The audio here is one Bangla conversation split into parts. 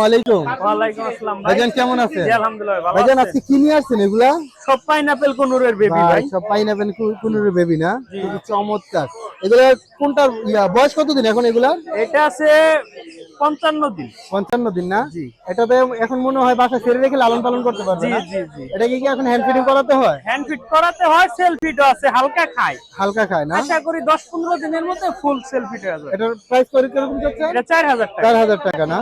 ওয়ালাইকুম ওয়ালাইকুম আসসালাম ভাইজান কেমন আছেন? জি, আলহামদুলিল্লাহ ভালো ভাইজান আজকে কি নিয়ে আসছেন এগুলা? সব পাইনাপেল কোনুরের বেবি ভাই সব পাইনাপেল কুনুরের বেবি না? চমৎকার। এগুলা কোনটা বয়স কতদিন এখন এগুলা এটা আছে পঞ্চান্ন দিন। পঞ্চান্ন দিন না? এটাতে এখন মনে হয় বাসা ছেড়ে রেখে লালন পালন করতে পারবে জি জি জি। এটা কি এখন হ্যান্ড ফিডিং করাতে হয়? হ্যান্ড ফিট করাতে হয় সেল ফিটও আছে হালকা খায়। হালকা খায় না? আশা করি দশ পনেরো দিনের মধ্যে ফুল সেল ফিট হয়ে যাবে। এটার প্রাইস করে কীরকম যাচ্ছে? এটা চার হাজার টাকা। চার হাজার টাকা না?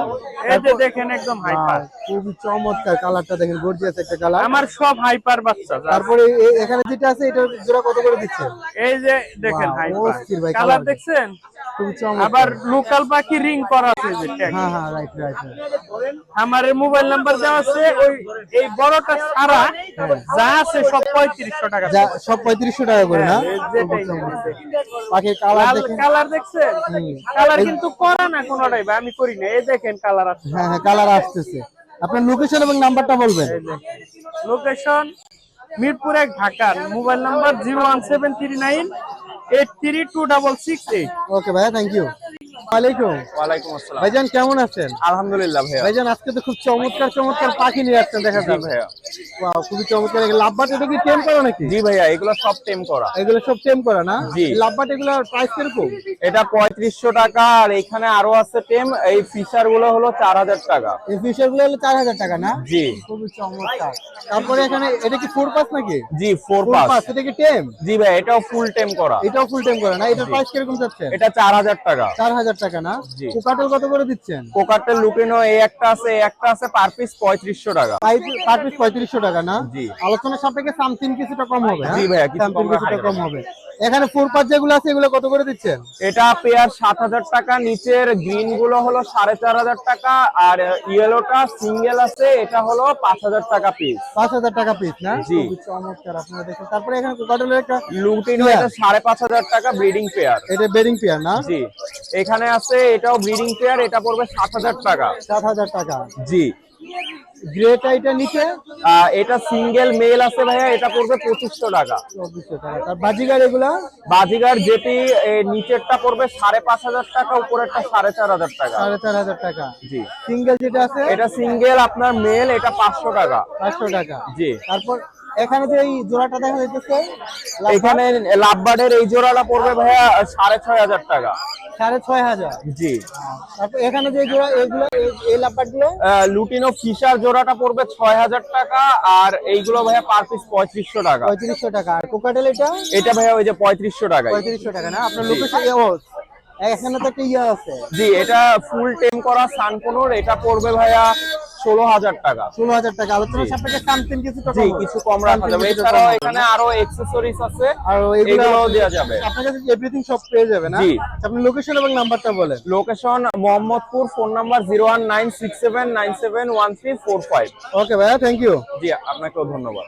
এই যে দেখেন একদম হাইপার খুবই চমৎকার কালারটা দেখেন গর্জিয়াস একটা কালার আমার সব হাইপার বাচ্চা তারপরে এখানে যেটা আছে এটা জোড়া কত করে দিচ্ছে? এই যে দেখেন হাইপার কালার দেখছেন? খুবই চমৎকার। আবার লোকাল পাখি রিং করা আছে যে। হ্যাঁ হ্যাঁ রাইট রাইট আমার মোবাইল নাম্বার দেওয়া আছে ওই এই বড়টা ছাড়া যা আছে সব পঁয়ত্রিশশো টাকা সব পঁয়ত্রিশশো টাকা করে না? হ্যাঁ, নিয়েছে। পাখির কালার দেখেন কালার দেখছেন? কালার কিন্তু করা না কোনোটাই ভাই আমি করি না। এই দেখেন কালার আছে হ্যাঁ হ্যাঁ কালার আসতেছে। আপনার লোকেশন এবং নাম্বারটা বলবেন। লোকেশন মিরপুর এক Dhaka mobile number zero one seven three nine eight three two double six eight okay ভাইয়া থ্যাংক ইউ ওয়ালাইকুম। ওয়ালাইকুম আসসালাম। ভাইজান কেমন আছেন? আলহামদুলিল্লাহ ভাইয়া। ভাইজান আজকে তো খুব চমৎকার চমৎকার পাখি নিয়ে আসছেন দেখা যায় ভাইয়া। ওয়াও খুবই চমৎকার। লাভবাট এটা কি টেম করা নাকি? জি ভাইয়া এগুলো সব টেম করা। এগুলো সব টেম করা না? লাভবাট এগুলোর প্রাইস কীরকম? এটা পঁয়ত্রিশশো টাকা আর এখানে আরও আছে টেম এই ফিশারগুলো হলো চার হাজার টাকা। এই ফিশারগুলো হলো চার হাজার টাকা না? জি। খুবই চমৎকার। তারপরে এখানে এটা কি ফোর পাস নাকি? জি ফোর পাস এটা কি টেম জি ভাই এটাও ফুল টেম করা। এটাও ফুল টেম করা না? এটার প্রাইস কীরকম যাচ্ছে এটা চার হাজার টাকা। চার হাজার টাকা না। কোকাটেল কত করে দিচ্ছেন? কোকাটেল লুটিনো এই একটা আছে একটা আছে পার পিস পঁয়ত্রিশশো টাকা। পার পিস পঁয়ত্রিশশো টাকা না? আলোচনার আলোচনা সাপেক্ষে সামথিং কিছুটা কম হবে হ্যাঁ? জি ভাইয়া, কিছু কিছুটা কম হবে। এখানে ফোর যেগুলো আছে এগুলো কত করে দিচ্ছেন? এটা পেয়ার সাত হাজার টাকা নিচের গ্রিনগুলো হলো সাড়ে চার হাজার টাকা আর ইয়েলোটা সিঙ্গেল আছে এটা হলো পাঁচ হাজার টাকা পিস পাঁচ হাজার টাকা পিস না? জি। চমৎকার আপনারা দেখেন। তারপরে এখানে কোকাটেলের একটা লুটিনো। এটা সাড়ে পাঁচ হাজার টাকা ব্রিডিং পেয়ার। এটা বেডিং পেয়ার না? জি। এখানে আছে এটাও ব্রিডিং পেয়ার এটা পড়বে সাত হাজার টাকা। সাত হাজার টাকা। জি। গ্রেটা এটা নিচে? এটা সিঙ্গেল মেল আছে ভাইয়া এটা পড়বে পঁচিশশো টাকা। চব্বিশশো টাকা। তার বাজিগার এগুলা? বাজিগার যেটি নিচেরটা পড়বে সাড়ে পাঁচ হাজার টাকা উপরেরটা সাড়ে চার হাজার টাকা। সাড়ে চার হাজার টাকা। জি। সিঙ্গেল যেটা আছে? এটা সিঙ্গেল আপনার মেল এটা পাঁচশো টাকা। পাঁচশো টাকা। জি। তারপর এখানে যে এই জোড়াটা দেখা যাইতেছে এখানে লাভবার্ডের এই জোড়াটা পড়বে ভাইয়া সাড়ে ছয় হাজার টাকা। সাড়ে ছয় হাজার। জি। তারপর এখানে যে জোড়া এগুলো এই- এই লাভবাটগুলো আহ, লুটিনো ফিশার জোড়াটা পড়বে ছয় হাজার টাকা আর এইগুলো ভাইয়া পার পিস পঁয়ত্রিশশো টাকা। পঁয়ত্রিশশো টাকা। আর কোকাটেল এটা? এটা ভাইয়া ওই যে পঁয়ত্রিশশো টাকা পঁয়ত্রিশশো টাকা না? আপনার লোকেশন এখানে তো একটা ইয়ে আছে। জি এটা ফুল টেম করা সানকোনোর এটা পড়বে ভাইয়া ষোলো হাজার টাকা। ষোলো হাজার টাকা। আলোচনা সাপেক্ষে সামথিং কিছু টাকা কিছু কম রাখা যাবে। এছাড়াও এখানে আরও এক্সেসরিজ আছে। আর এগুলো দেওয়া যাবে। আপনার কাছে এভরিথিং সব পেয়ে যাবে না? জি। আপনি লোকেশন এবং নাম্বারটা বলেন। Location Mohammadpur phone number zero one nine six seven nine seven one three four five okay ভাইয়া থ্যাংক ইউ জি আপনাকেও ধন্যবাদ।